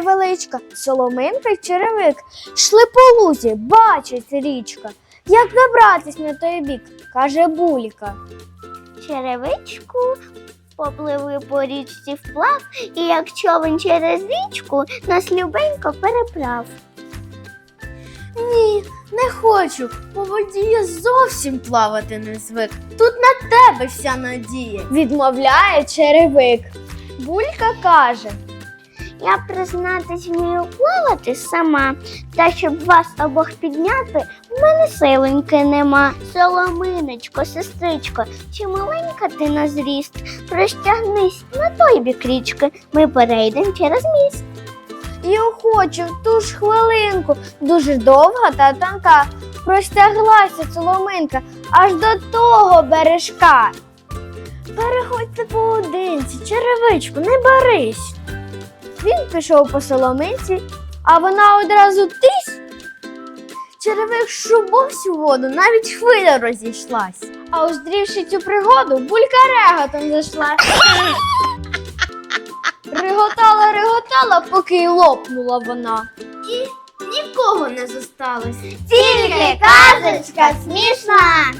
невеличка, соломинка й черевик. Йшли по лузі, бачить річка. Як добратись на той бік, каже булька. Черевичку попливли по річці вплав, і як човен через річку нас любенько переправ. Ні, не хочу. По воді я зовсім плавати не звик. Тут на тебе вся надія. Відмовляє черевик. Булька каже: Я признатись вмію плавати сама, та щоб вас обох підняти, в мене силоньки нема. Соломиночко, сестричко, чи маленька ти на зріст? Простягнись на той бік річки, ми перейдемо через міст. і охоче в ту ж хвилинку, дуже довга та тонка, простяглася соломинка аж до того бережка. Переходьте поодинці, черевичку, не барись. Він пішов по соломинці, а вона одразу тись. Черевик шубовсь у воду, навіть хвиля розійшлась. А уздрівши цю пригоду, булька реготом зайшла. Реготала, реготала, поки й лопнула вона. І нікого не зосталось. Тільки казочка смішна.